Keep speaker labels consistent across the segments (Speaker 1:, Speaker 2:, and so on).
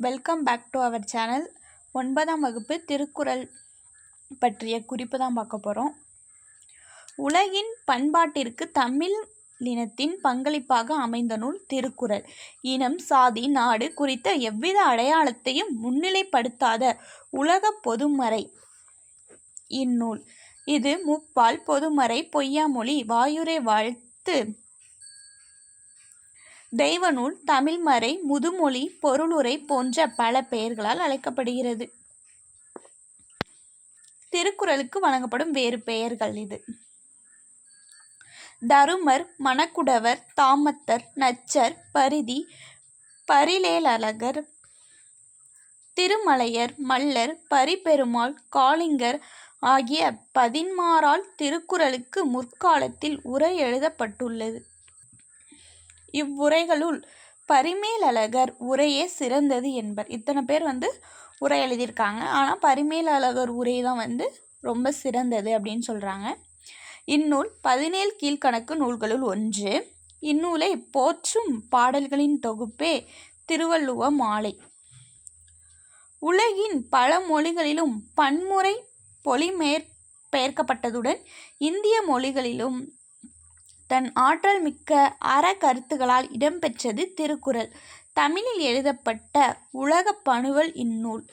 Speaker 1: Welcome back to our channel ஒன்பதாம் வகுப்பு திருக்குறள் பற்றிய குறிப்பு தான் பார்க்க போகிறோம் உலகின் பண்பாட்டிற்கு தமிழ் இனத்தின் பங்களிப்பாக அமைந்த நூல் திருக்குறள். இனம் சாதி நாடு குறித்த எவ்வித அடையாளத்தையும் முன்னிலைப்படுத்தாத உலக பொதுமறை இந்நூல். இது முப்பால் பொதுமறை பொய்யாமொழி வாயுரை வாழ்த்து தெய்வநூல் தமிழ்மறை முதுமொழி பொருளுரை போன்ற பல பெயர்களால் அழைக்கப்படுகிறது. திருக்குறளுக்கு வழங்கப்படும் வேறு பெயர்கள் இது. தருமர் மணக்குடவர் தாமத்தர் நச்சர் பரிதி பரிலேலழகர் திருமலையர் மல்லர் பரிபெருமாள் காளிங்கர் ஆகிய பதின்மாறால் திருக்குறளுக்கு முற்காலத்தில் உரை எழுதப்பட்டுள்ளது. இவ்வுரைகளுள் பரிமேலழகர் உரையே சிறந்தது என்பர். இத்தனை பேர் வந்து உரை எழுதியிருக்காங்க. ஆனால் பரிமேலழகர் உரை தான் வந்து ரொம்ப சிறந்தது அப்படின்னு சொல்கிறாங்க இந்நூல் பதினேழு கீழ்கணக்கு நூல்களுள் ஒன்று. இந்நூலை போற்றும் பாடல்களின் தொகுப்பே திருவள்ளுவ மாலை. உலகின் பல மொழிகளிலும் பன்முறை பொலிமேற் பெயர்க்கப்பட்டதுடன் இந்திய மொழிகளிலும் தன் ஆற்றல் மிக்க அற கருத்துகளால் இடம்பெற்றது திருக்குறள். தமிழில் எழுதப்பட்ட உலகப் பணுவல் இந்நூல்.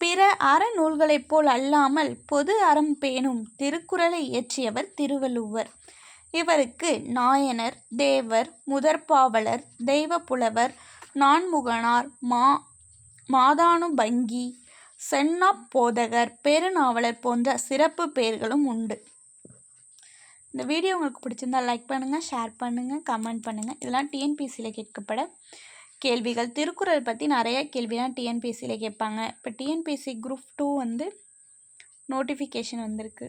Speaker 1: பிற அறநூல்களைப் போல் அல்லாமல் பொது அறம் பேணும் திருக்குறளை இயற்றியவர் திருவள்ளுவர். இவருக்கு நாயனர் தேவர் முதற்பாவலர் தெய்வப்புலவர் நான்முகனார் மா மாதானுபங்கி சென்னா போதகர் பெருநாவலர் போன்ற சிறப்பு பெயர்களும் உண்டு. இந்த வீடியோ உங்களுக்கு பிடிச்சிருந்தா லைக் பண்ணுங்கள் ஷேர் பண்ணுங்கள் கமெண்ட் பண்ணுங்கள் இதெல்லாம் டிஎன்பிசியில் கேட்கப்பட கேள்விகள். திருக்குறள் பற்றி நிறைய கேள்விலாம் டிஎன்பிசியில் கேட்பாங்க. இப்போ டிஎன்பிசி குரூப் டூ வந்து நோட்டிஃபிகேஷன் வந்திருக்கு.